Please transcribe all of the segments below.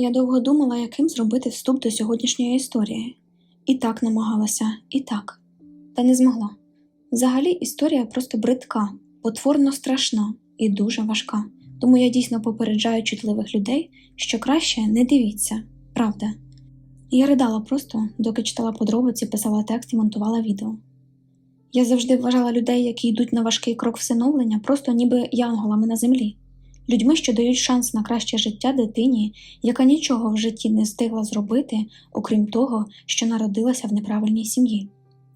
Я довго думала, яким зробити вступ до сьогоднішньої історії. І так намагалася, і так, та не змогла. Взагалі, історія просто бридка, потворно страшна і дуже важка. Тому я дійсно попереджаю чутливих людей, що краще не дивіться, правда. Я ридала просто, доки читала подробиці, писала текст і монтувала відео. Я завжди вважала людей, які йдуть на важкий крок всиновлення, просто ніби янголами на землі, людьми, що дають шанс на краще життя дитині, яка нічого в житті не встигла зробити, окрім того, що народилася в неправильній сім'ї.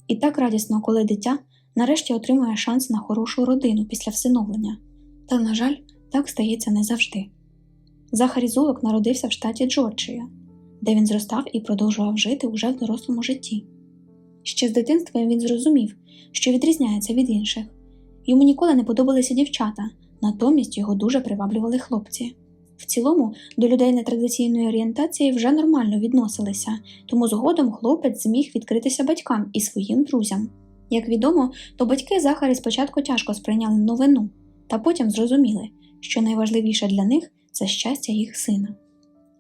І так радісно, коли дитя нарешті отримує шанс на хорошу родину після всиновлення. Та, на жаль, так стається не завжди. Захарі Зулок народився в штаті Джорджія, де він зростав і продовжував жити уже в дорослому житті. Ще з дитинства він зрозумів, що відрізняється від інших. Йому ніколи не подобалися дівчата, натомість його дуже приваблювали хлопці. В цілому до людей нетрадиційної орієнтації вже нормально відносилися, тому згодом хлопець зміг відкритися батькам і своїм друзям. Як відомо, то батьки Захарі спочатку тяжко сприйняли новину, та потім зрозуміли, що найважливіше для них це щастя їх сина.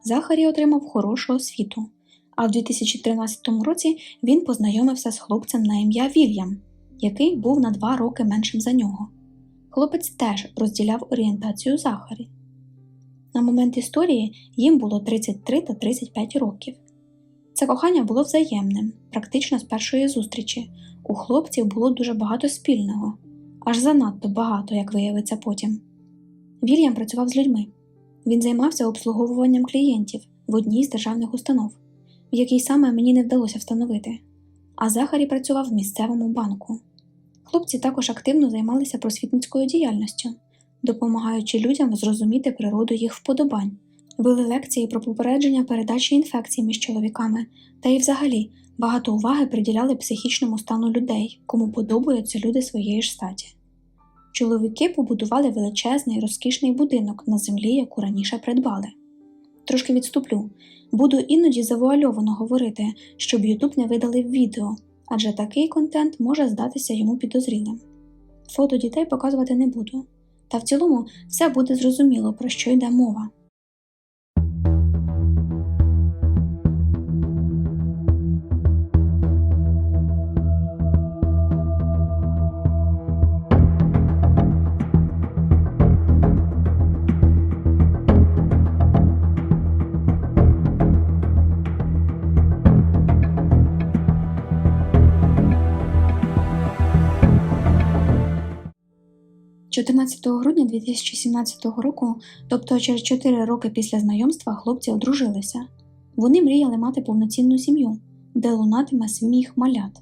Захарі отримав хорошу освіту, а в 2013 році він познайомився з хлопцем на ім'я Вільям, який був на два роки меншим за нього. Хлопець теж розділяв орієнтацію Захарі. На момент історії їм було 33 та 35 років. Це кохання було взаємним, практично з першої зустрічі. У хлопців було дуже багато спільного, аж занадто багато, як виявиться потім. Вільям працював з людьми. Він займався обслуговуванням клієнтів в одній з державних установ, в якій саме мені не вдалося встановити, а Захарі працював в місцевому банку. Хлопці також активно займалися просвітницькою діяльністю, допомагаючи людям зрозуміти природу їх вподобань, вели лекції про попередження передачі інфекцій між чоловіками та й взагалі багато уваги приділяли психічному стану людей, кому подобаються люди своєї ж статі. Чоловіки побудували величезний розкішний будинок на землі, яку раніше придбали. Трошки відступлю, буду іноді завуальовано говорити, щоб Ютуб не видали відео, адже такий контент може здатися йому підозрілим. Фото дітей показувати не буду, та в цілому все буде зрозуміло, про що йде мова. – 14 грудня 2017 року, тобто через 4 роки після знайомства, хлопці одружилися. Вони мріяли мати повноцінну сім'ю, де лунатиме сміх малят.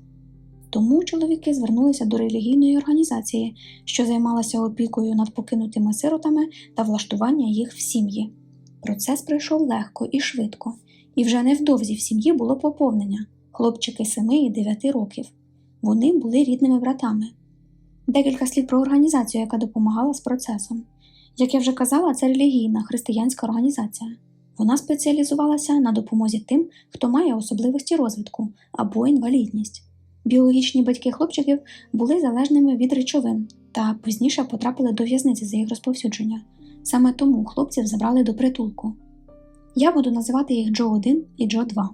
Тому чоловіки звернулися до релігійної організації, що займалася опікою над покинутими сиротами та влаштування їх в сім'ї. Процес пройшов легко і швидко, і вже невдовзі в сім'ї було поповнення хлопчики 7 і 9 років. Вони були рідними братами. Декілька слів про організацію, яка допомагала з процесом. Як я вже казала, це релігійна християнська організація. Вона спеціалізувалася на допомозі тим, хто має особливості розвитку або інвалідність. Біологічні батьки хлопчиків були залежними від речовин та пізніше потрапили до в'язниці за їх розповсюдження. Саме тому хлопців забрали до притулку. Я буду називати їх Джо 1 і Джо 2.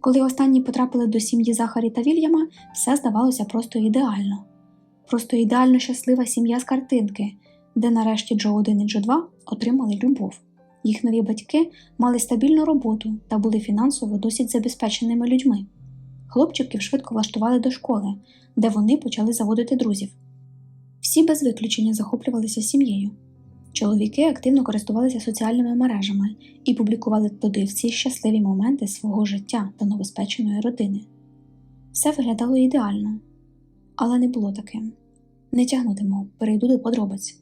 Коли останні потрапили до сім'ї Захарі та Вільяма, все здавалося просто ідеально. Просто ідеально щаслива сім'я з картинки, де нарешті Джо 1 і Джо 2 отримали любов. Їх нові батьки мали стабільну роботу та були фінансово досить забезпеченими людьми. Хлопчиків швидко влаштували до школи, де вони почали заводити друзів. Всі без виключення захоплювалися сім'єю. Чоловіки активно користувалися соціальними мережами і публікували туди всі щасливі моменти свого життя та новоспеченої родини. Все виглядало ідеально, але не було таким. Не тягнутиму, перейду до подробиць.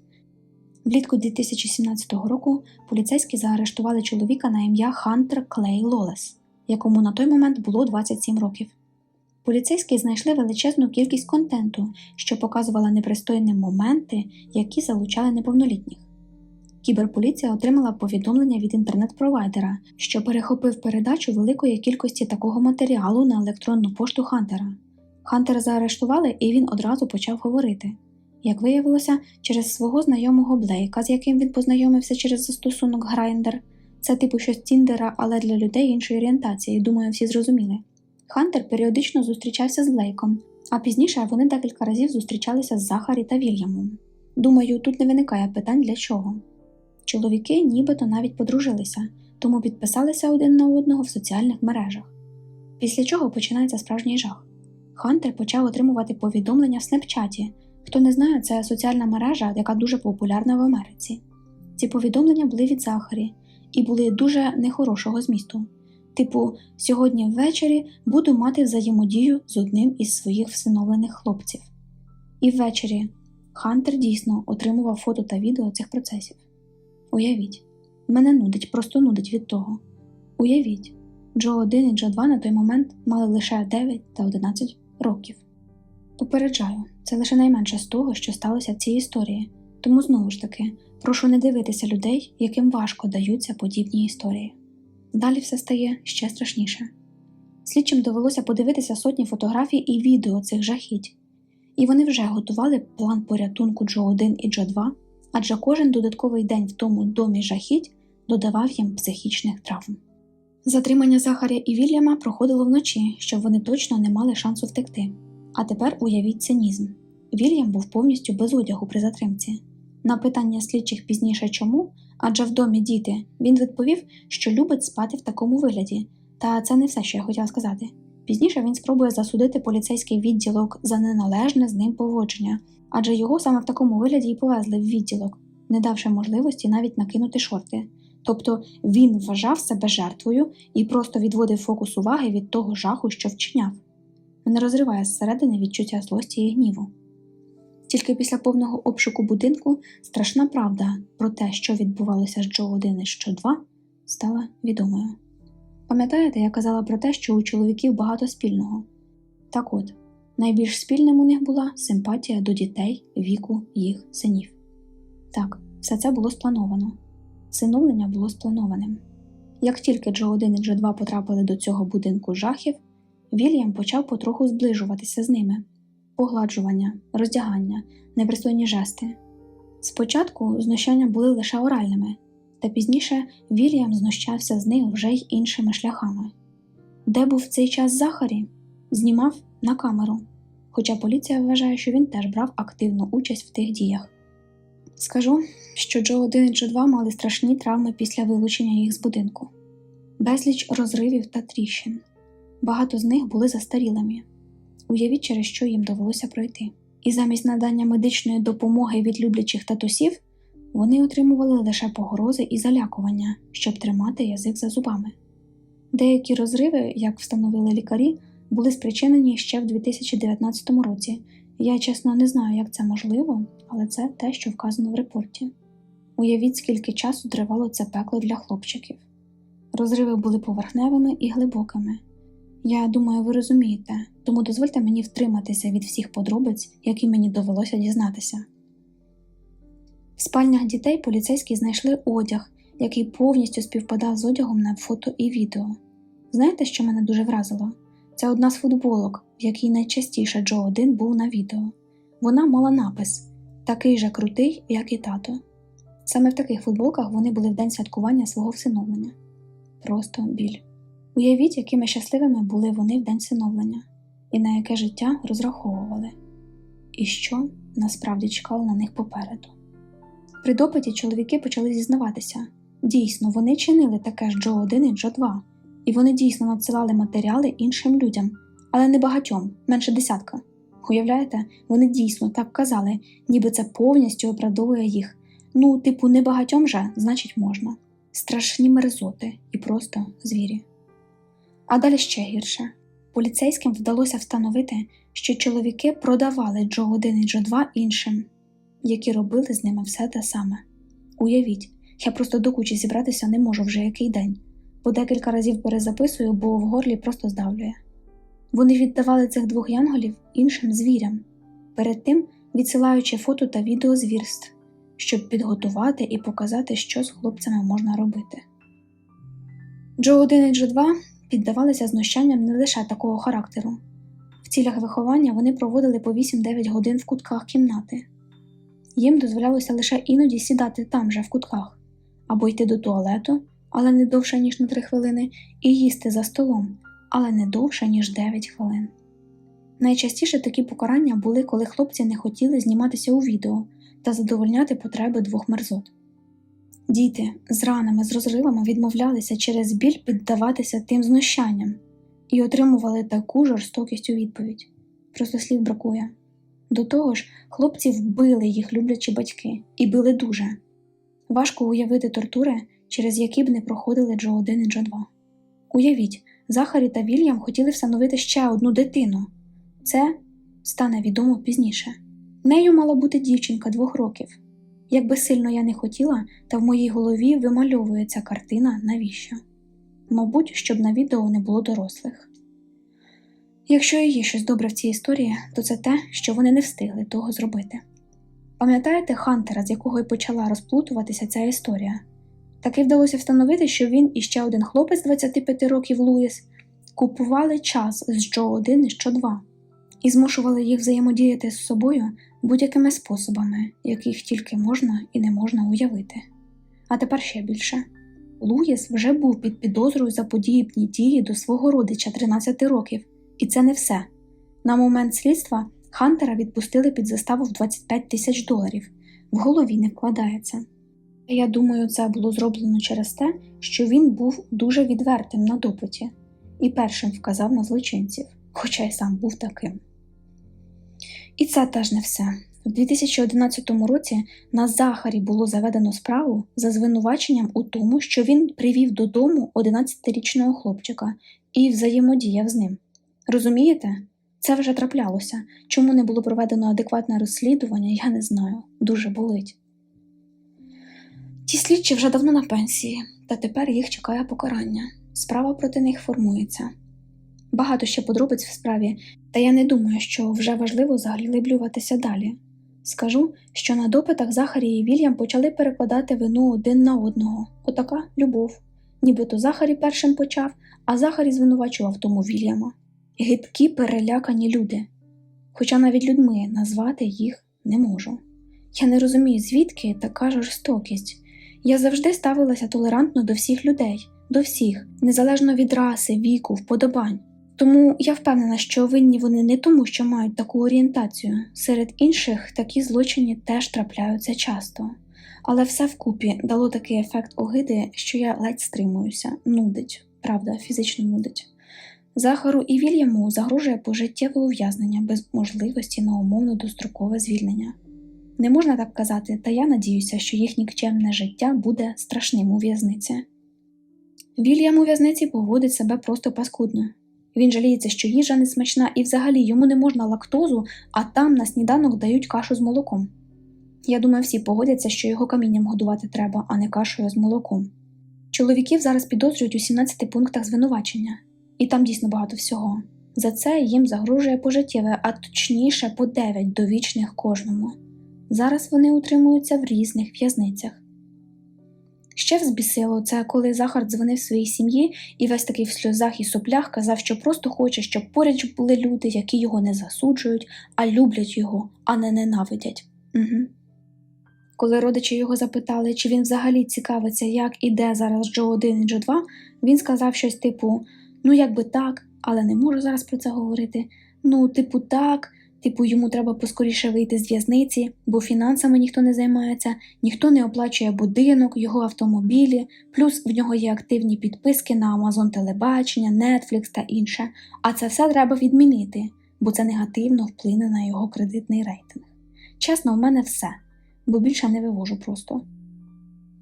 Влітку 2017 року поліцейські заарештували чоловіка на ім'я Хантер Клей Лолес, якому на той момент було 27 років. Поліцейські знайшли величезну кількість контенту, що показувала непристойні моменти, які залучали неповнолітніх. Кіберполіція отримала повідомлення від інтернет-провайдера, що перехопив передачу великої кількості такого матеріалу на електронну пошту Хантера. Хантера заарештували і він одразу почав говорити. Як виявилося, через свого знайомого Блейка, з яким він познайомився через застосунок Grindr, Це типу щось Тіндера, але для людей іншої орієнтації, думаю, всі зрозуміли. Хантер періодично зустрічався з Блейком, а пізніше вони декілька разів зустрічалися з Захарі та Вільямом. Думаю, тут не виникає питань для чого. Чоловіки нібито навіть подружилися, тому підписалися один на одного в соціальних мережах. Після чого починається справжній жах. Хантер почав отримувати повідомлення в Снепчаті. Хто не знає, це соціальна мережа, яка дуже популярна в Америці. Ці повідомлення були від Захарі і були дуже нехорошого змісту. Типу, сьогодні ввечері буду мати взаємодію з одним із своїх всиновлених хлопців. І ввечері Хантер дійсно отримував фото та відео цих процесів. Уявіть, мене нудить, просто нудить від того. Уявіть, Джо 1 і Джо 2 на той момент мали лише 9 та 11 років. Попереджаю, це лише найменше з того, що сталося в цій історії, тому знову ж таки прошу не дивитися людей, яким важко даються подібні історії. Далі все стає ще страшніше. Слідчим довелося подивитися сотні фотографій і відео цих жахіть, і вони вже готували план порятунку Джо 1 і Джо 2, адже кожен додатковий день в тому домі жахіть додавав їм психічних травм. Затримання Захаря і Вільяма проходило вночі, щоб вони точно не мали шансу втекти. А тепер уявіть цинізм. Вільям був повністю без одягу при затримці. На питання слідчих пізніше чому, адже в домі діти, він відповів, що любить спати в такому вигляді, та це не все, що я хотіла сказати. Пізніше він спробує засудити поліцейський відділок за неналежне з ним поводження, адже його саме в такому вигляді і повезли в відділок, не давши можливості навіть накинути шорти. Тобто він вважав себе жертвою і просто відводив фокус уваги від того жаху, що вчиняв. Мене розриває зсередини відчуття злості і гніву. Тільки після повного обшуку будинку страшна правда про те, що відбувалося з Джо 1 і Джо 2, стала відомою. Пам'ятаєте, я казала про те, що у чоловіків багато спільного? Так от, найбільш спільним у них була симпатія до дітей віку їх синів. Так, все це було сплановано. Синовлення було спланованим. Як тільки Джо 1 і Джо 2 потрапили до цього будинку жахів, Вільям почав потроху зближуватися з ними погладжування, роздягання, непристойні жести. Спочатку знущання були лише оральними, та пізніше Вільям знущався з них вже й іншими шляхами. Де був цей час Захарі? Знімав на камеру, хоча поліція вважає, що він теж брав активну участь в тих діях. Скажу, що Джо 1 і Джо 2 мали страшні травми після вилучення їх з будинку, безліч розривів та тріщин. Багато з них були застарілими. Уявіть, через що їм довелося пройти. І замість надання медичної допомоги від люблячих татусів вони отримували лише погрози і залякування, щоб тримати язик за зубами. Деякі розриви, як встановили лікарі, були спричинені ще в 2019 році. Я чесно не знаю, як це можливо, але це те, що вказано в репорті. Уявіть, скільки часу тривало це пекло для хлопчиків. Розриви були поверхневими і глибокими. Я думаю, ви розумієте, тому дозвольте мені втриматися від всіх подробиць, які мені довелося дізнатися. В спальнях дітей поліцейські знайшли одяг, який повністю співпадав з одягом на фото і відео. Знаєте, що мене дуже вразило? Це одна з футболок, в якій найчастіше Джо 1 був на відео. Вона мала напис такий же крутий, як і тато. Саме в таких футболках вони були в день святкування свого всиновлення. Просто біль. Уявіть, якими щасливими були вони в день всиновлення, і на яке життя розраховували, і що насправді чекало на них попереду. При допиті чоловіки почали зізнаватися дійсно, вони чинили таке ж Джо 1 і Джо 2, і вони дійсно надсилали матеріали іншим людям, але не багатьом, менше десятка. Уявляєте, вони дійсно так казали, ніби це повністю оправдовує їх. Ну, типу, не багатьом же, значить, можна. Страшні мерзоти і просто звірі. А далі ще гірше. Поліцейським вдалося встановити, що чоловіки продавали Джо 1 і Джо 2 іншим, які робили з ними все те саме. Уявіть, я просто до кучі зібратися не можу вже який день, бо декілька разів перезаписую, бо в горлі просто здавлює. Вони віддавали цих двох янголів іншим звірям, перед тим відсилаючи фото та відео звірств, щоб підготувати і показати, що з хлопцями можна робити. Джо 1 і Джо 2 піддавалися знущанням не лише такого характеру. В цілях виховання вони проводили по 8-9 годин в кутках кімнати. Їм дозволялося лише іноді сідати там же в кутках або йти до туалету, але не довше, ніж на 3 хвилини, і їсти за столом, але не довше, ніж 9 хвилин. Найчастіше такі покарання були, коли хлопці не хотіли зніматися у відео та задовольняти потреби двох мерзот. Діти з ранами, з розривами відмовлялися через біль піддаватися тим знущанням і отримували таку жорстокість у відповідь. Просто слів бракує. До того ж, хлопці вбили їх люблячі батьки і били дуже. Важко уявити тортури, через які б не проходили Джо 1 і Джо 2. Уявіть, Захарі та Вільям хотіли встановити ще одну дитину. Це стане відомо пізніше. Нею мала бути дівчинка двох років. Якби сильно я не хотіла, та в моїй голові вимальовується картина навіщо. Мабуть, щоб на відео не було дорослих. Якщо і є щось добре в цій історії, то це те, що вони не встигли того зробити. Пам'ятаєте Хантера, з якого й почала розплутуватися ця історія? Таки вдалося встановити, що він і ще один хлопець 25 років Луїс купували час з Джо 1 і Джо 2 і змушували їх взаємодіяти з собою будь-якими способами, яких тільки можна і не можна уявити. А тепер ще більше. Луїс вже був під підозрою за подібні дії до свого родича 13 років, і це не все. На момент слідства Хантера відпустили під заставу в 25 тисяч доларів, в голові не вкладається. Я думаю, це було зроблено через те, що він був дуже відвертим на допиті і першим вказав на злочинців, хоча й сам був таким. І це теж не все. У 2011 році на Захарі було заведено справу за звинуваченням у тому, що він привів додому 11-річного хлопчика і взаємодіяв з ним. Розумієте? Це вже траплялося. Чому не було проведено адекватне розслідування, я не знаю. Дуже болить. Ті слідчі вже давно на пенсії, та тепер їх чекає покарання. Справа проти них формується. Багато ще подробиць в справі, та я не думаю, що вже важливо заглиблюватися далі. Скажу, що на допитах Захарі і Вільям почали перекладати вину один на одного. Отака любов. Нібито Захарі першим почав, а Захарі звинувачував тому Вільяма. Гидкі перелякані люди. Хоча навіть людьми назвати їх не можу. Я не розумію, звідки така жорстокість. Я завжди ставилася толерантно до всіх людей, до всіх, незалежно від раси, віку, вподобань. Тому я впевнена, що винні вони не тому, що мають таку орієнтацію. Серед інших такі злочини теж трапляються часто. Але все вкупі дало такий ефект огиди, що я ледь стримуюся, нудить, правда, фізично нудить. Захару і Вільяму загрожує пожиттєве ув'язнення без можливості на умовно дострокове звільнення. Не можна так казати, та я надіюся, що їх нікчемне життя буде страшним у в'язниці. Вільям у в'язниці поводить себе просто паскудно. Він жаліється, що їжа не смачна і взагалі йому не можна лактозу, а там на сніданок дають кашу з молоком. Я думаю, всі погодяться, що його камінням годувати треба, а не кашею з молоком. Чоловіків зараз підозрюють у 17 пунктах звинувачення, і там дійсно багато всього. За це їм загрожує пожиттєве, а точніше по 9 довічних кожному. Зараз вони утримуються в різних в'язницях. Ще взбісило це, коли Захар дзвонив своїй сім'ї і весь такий в сльозах і соплях казав, що просто хоче, щоб поряд були люди, які його не засуджують, а люблять його, а не ненавидять. Угу. Коли родичі його запитали, чи він взагалі цікавиться, як і де зараз Джо 1 і Джо 2, він сказав щось типу: Ну, якби так, але не можу зараз про це говорити. Ну, типу, так. Типу, йому треба поскоріше вийти з в'язниці, бо фінансами ніхто не займається, ніхто не оплачує будинок, його автомобілі, плюс в нього є активні підписки на Amazon Телебачення, Netflix та інше. А це все треба відмінити, бо це негативно вплине на його кредитний рейтинг. Чесно, в мене все, бо більше не вивожу просто.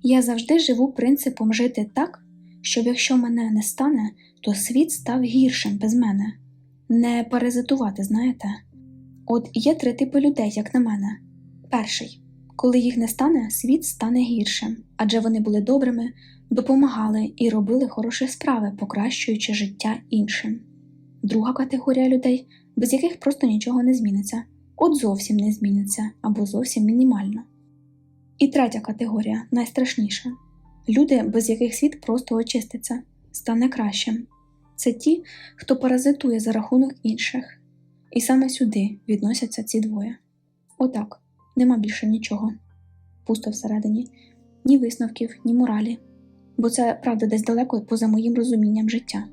Я завжди живу принципом жити так, щоб якщо мене не стане, то світ став гіршим без мене. Не паразитувати, знаєте? От є три типи людей, як на мене. Перший коли їх не стане, світ стане гіршим, адже вони були добрими, допомагали і робили хороші справи, покращуючи життя іншим. Друга категорія людей, без яких просто нічого не зміниться, от зовсім не зміниться або зовсім мінімально. І третя категорія найстрашніша люди, без яких світ просто очиститься, стане кращим. Це ті, хто паразитує за рахунок інших. І саме сюди відносяться ці двоє. Отак, нема більше нічого. Пусто всередині, ні висновків, ні моралі. бо це правда десь далеко поза моїм розумінням життя.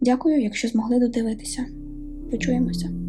Дякую, якщо змогли додивитися. Почуємося.